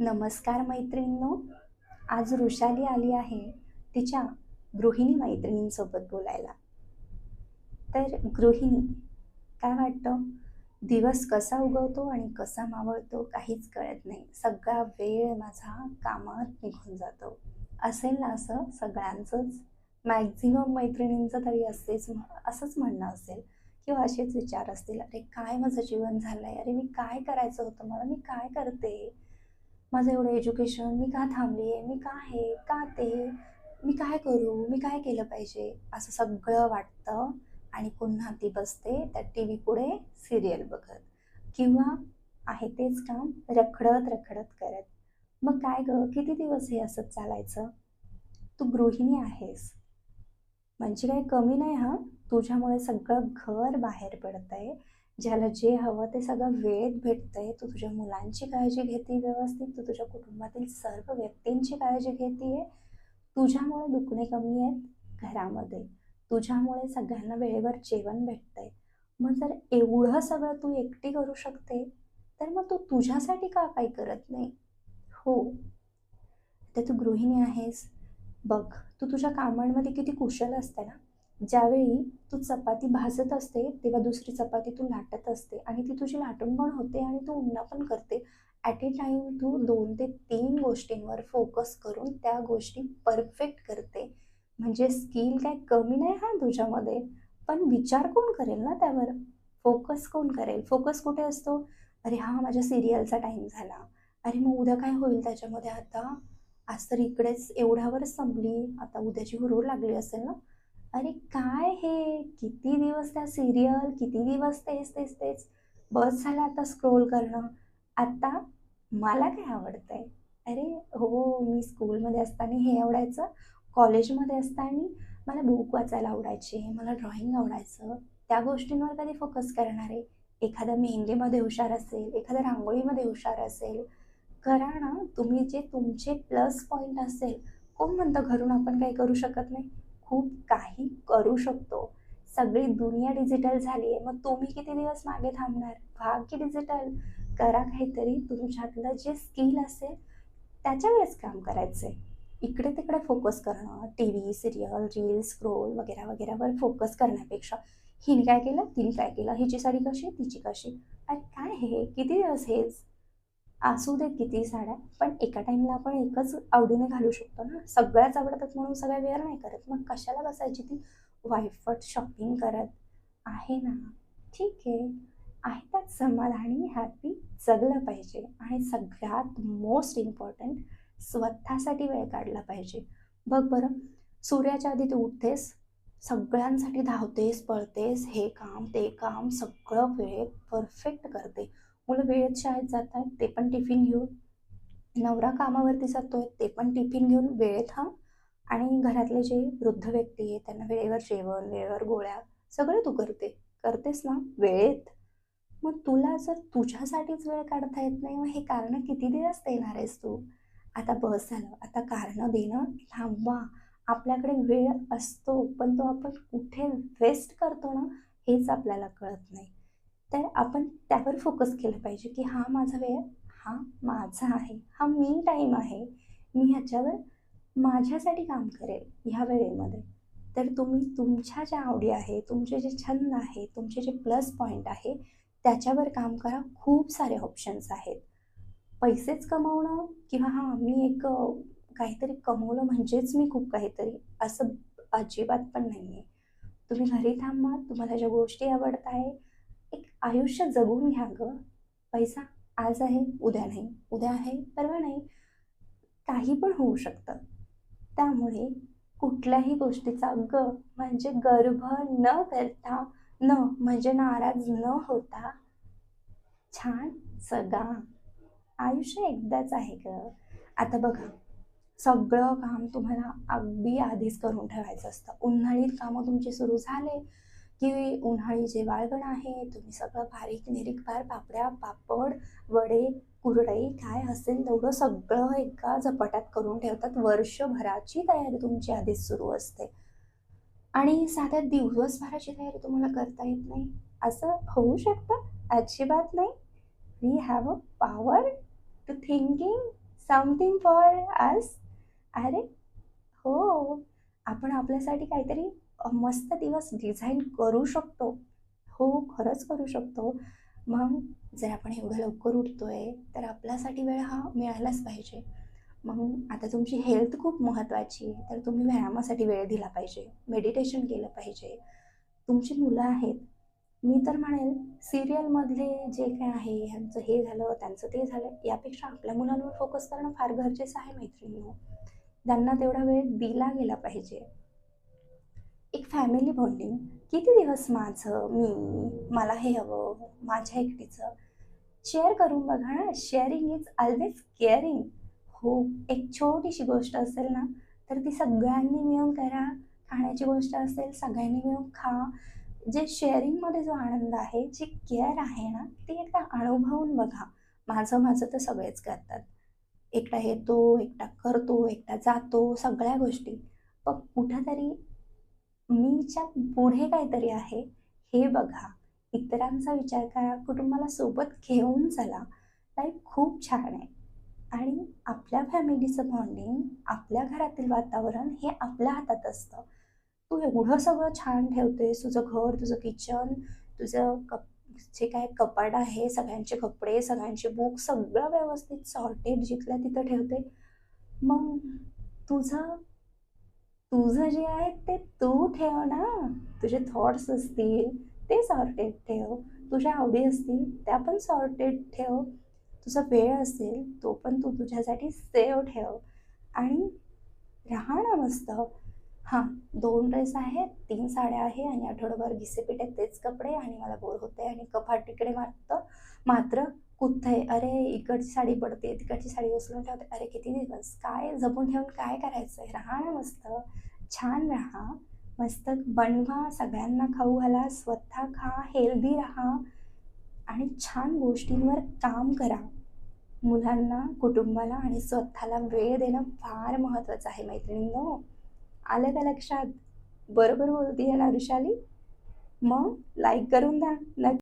नमस्कार मैत्रिणींनो. आज वृषाली आली आहे तिच्या गृहिणी मैत्रिणींसोबत बोलायला. तर गृहिणी काय वाटतं? दिवस कसा उगवतो आणि कसा मावळतो काहीच कळत नाही. सगळा वेळ माझा कामात निघून जातो. असेल ना असं सगळ्यांचंच? मॅक्झिमम मैत्रिणींचं तरी असेच असंच म्हणणं असेल. किंवा असेच विचार असतील अरे काय माझं जीवन झालं आहे अरे मी काय करायचं होतं मला? मी काय करते? माझं एवढं एज्युकेशन मी का थांबली आहे मी का हे का ते? मी काय करू? मी काय केलं पाहिजे? असं सगळं वाटतं आणि पुन्हा ती बसते त्या टी व्ही पुढे सिरियल बघत. किंवा आहे तेच काम रखडत रखडत करत. मग काय गं? किती दिवस हे असंच चालायचं? तू गृहिणी आहेस. म्हणजे काही कमी नाही हा? तुझ्यामुळे सगळं घर बाहेर पडतंय. ज्याला जे हवं ते सगळं वेळेत भेटतंय. तू तुझ्या मुलांची काळजी घेते व्यवस्थित. तू तुझ्या कुटुंबातील सर्व व्यक्तींची काळजी घेते तुझ्यामुळे दुखणे कमी आहेत घरामध्ये. तुझ्यामुळे सगळ्यांना वेळेवर जेवण भेटतंय. मग जर एवढं सगळं तू एकटी करू शकते तर मग तू तुझ्यासाठी का काही करत नाही? हो. तर तू गृहिणी आहेस. बघ तू तुझ्या कामांमध्ये किती कुशल असते ना. ज्यावेळी तू चपाती भाजत असते तेव्हा दुसरी चपाती तू लाटत असते आणि ती तुझी लाटून पण होते आणि तू उन्हा पण करते. ॲट ए टाईम तू दोन ते तीन गोष्टींवर फोकस करून त्या गोष्टी परफेक्ट करते. म्हणजे स्किल काय कमी नाही हा तुझ्यामध्ये पण विचार कोण करेल ना त्यावर? फोकस कोण करेल? फोकस कुठे असतो? अरे हा माझ्या सिरियलचा टाईम झाला. अरे मग उद्या काय होईल त्याच्यामध्ये आता? आज तर इकडेच एवढ्यावरच संपली. आता उद्याची हुरूर लागली असेल ना? अरे काय हे? किती दिवस त्या सिरियल किती दिवस तेच तेच तेच. बस झालं आता स्क्रोल करणं. आता मला काय आवडतंय? अरे हो मी स्कूलमध्ये असताना हे आवडायचं कॉलेजमध्ये असताना मला बुक वाचायला आवडायचे मला ड्रॉइंग आवडायचं. त्या गोष्टींवर कधी फोकस करणार आहे? एखादा मेहंदीमध्ये हुशार असेल एखादा रांगोळीमध्ये हुशार असेल. करा ना तुम्ही जे तुमचे प्लस पॉईंट असेल कोण म्हणतं घरून आपण काही करू शकत नाही? खूप काही करू शकतो. सगळी दुनिया डिजिटल झाली आहे मग तुम्ही किती दिवस मागे थांबणार? व्हा की डिजिटल करा काहीतरी. तुमच्यातलं जे स्किल असेल त्याच्यावरच काम करायचं आहे इकडे तिकडे फोकस करणं T V serial reel scroll वगैरे वगैरेवर फोकस करण्यापेक्षा. हिने काय केलं? तिने काय केलं? हिची साडी कशी? तिची कशी? आणि काय हे? किती दिवस हेच? असू देत किती साड्या पण एका टाईमला आपण एकच आवडीने घालू शकतो ना. सगळ्याच आवडतात म्हणून सगळ्या वेअर नाही करत. मग कशाला बसायची ती? वायफट शॉपिंग करत आहे ना. ठीक आहे. आहे त्यात समाधानी हॅपी जगलं पाहिजे. आणि सगळ्यात मोस्ट इम्पॉर्टंट स्वतःसाठी वेळ काढला पाहिजे. बघ बरं सूर्याच्या आधी तू उठतेस सगळ्यांसाठी धावतेस पळतेस हे काम ते काम सगळं वेळेत परफेक्ट करते. मुलं वेळेत शाळेत जात आहेत ते पण टिफिन घेऊन. नवरा कामावरती जातोय ते पण टिफिन घेऊन वेळेत हा. आणि घरातले जे वृद्ध व्यक्ती आहे त्यांना वेळेवर जेवण वेळेवर गोळ्या सगळं तू करते. करतेस ना वेळेत. मग तुला जर तुझ्यासाठीच वेळ काढता येत नाही मग हे कारण किती दिवस देणार आहेस तू? आता बस झालं. आता कारणं देणं थांबवा. आपल्याकडे वेळ असतो पण तो आपण कुठे वेस्ट करतो ना हेच आपल्याला कळत नाही. तर आपण त्यावर फोकस केलं पाहिजे की हा माझा वेळ हा माझा आहे हा मी टाईम आहे मी ह्याच्यावर माझ्यासाठी काम करेल ह्या वेळेमध्ये. तर तुम्ही तुमच्या ज्या आवडी आहे तुमचे जे छंद आहे तुमचे जे प्लस पॉईंट आहे त्याच्यावर काम करा. खूप सारे ऑप्शन्स आहेत. पैसेच कमवणं किंवा हां मी एक काहीतरी कमवलं म्हणजेच मी खूप काहीतरी असं अजिबात पण नाही आहे तुम्ही घरी थांबा तुम्हाला ज्या गोष्टी आवडत आहे आयुष्य जगून घ्या गं. पैसा आज आहे उद्या नाही. उद्या आहे परवा नाही. काही पण होऊ शकतं. त्यामुळे कुठल्याही गोष्टीचा ग म्हणजे गर्भ न करता न म्हणजे नाराज न होता छान सगा आयुष्य एकदाच आहे ग. आता बघा सगळं काम तुम्हाला अगदी आधीच करून ठेवायचं असतं. उन्हाळीत कामं तुमची सुरू झाले की उन्हाळी जे वाळवण आहे तुम्ही सगळं बारीक निरीक पार पापड्या पापड वडे कुरडई काय असेल तेवढं सगळं एका झपाट्यात करून ठेवतात. वर्षभराची तयारी तुमची आधीच सुरू असते. आणि साध्या दिवसभराची तयारी तुम्हाला करता येत नाही. असं होऊ शकतं? अजिबात नाही. We have a power to thinking something for us अरे हो. आपण आपल्यासाठी काहीतरी मस्त दिवस डिझाईन करू शकतो. हो खरंच करू शकतो. मग जर आपण एवढं लवकर उठतोय तर आपल्यासाठी वेळ हा मिळायलाच पाहिजे. मग आता तुमची हेल्थ खूप महत्त्वाची आहे तर तुम्ही व्यायामासाठी वेळ दिला पाहिजे मेडिटेशन केलं पाहिजे. तुमची मुलं आहेत. मी तर म्हणेल सिरियलमधले जे काय आहे ह्यांचं हे झालं त्यांचं ते झालं यापेक्षा आपल्या मुलांवर फोकस करणं फार गरजेचं आहे मैत्रिणींनो. त्यांना तेवढा वेळ दिला गेला पाहिजे. एक फॅमिली बॉन्डिंग किती दिवस माझं मी मला हे हवं माझ्या एकटीचं? शेअर करून बघा ना. शेअरिंग इज ऑलवेज केअरिंग हो एक छोटीशी गोष्ट असेल ना तर ती सगळ्यांनी मिळून करा. खाण्याची गोष्ट असेल सगळ्यांनी मिळून खा. जे शेअरिंगमध्ये जो आनंद आहे जी केअर आहे ना ती एकदा अनुभवून बघा. माझं माझं तर सगळेच करतात. एकटा येतो एकटा करतो एकटा जातो सगळ्या गोष्टी. पण कुठंतरी मीच्या पुढे काहीतरी आहे. हे बघा. इतरांचा विचार करा. कुटुंबाला सोबत घेऊन चला. लाईफ खूप छान आहे. आणि आपल्या फॅमिलीचं बॉन्डिंग आपल्या घरातील वातावरण हे आपल्या हातात असतं. तू एवढं सगळं छान ठेवतेस. तुझं घर तुझं किचन तुझं कप जे काय कपाट आहे सगळ्यांचे कपडे सगळ्यांचे बुक सगळं व्यवस्थित सॉर्टेड जिथल्या तिथं ठेवते. मग तुझं तुझं जे आहे ते तू ठेव ना. तुझे थॉट्स असतील ते सॉर्टेड ठेव. तुझ्या आवडी असतील त्या पण सॉर्टेड ठेव. तुझा वेळ असेल तो पण तू तुझ्यासाठी सेव ठेव. आणि राहा ना मस्त. हां दोन ड्रेस आहेत तीन साड्या आहे आणि आठवडाभर घिसेपिटे तेच कपडे आणि मला बोर होते आणि कपाट तिकडे मारतं. मात्र कुठे अरे इकडची साडी पडते तिकडची साडी उचलून ठेवते. अरे किती दिवस? काय जपून ठेवून काय करायचं आहे राहा ना मस्त. छान राहा. मस्त बनवा सगळ्यांना खाऊ घाला स्वतः खा हेल्दी राहा आणि छान गोष्टींवर काम करा. मुलांना कुटुंबाला आणि स्वतःला वेळ देणं फार महत्त्वाचं आहे मैत्रिणींनो. आलं का लक्षात? बरोबर बोलतीये ना ऋषाली? मग लाईक करून द्या. नक्की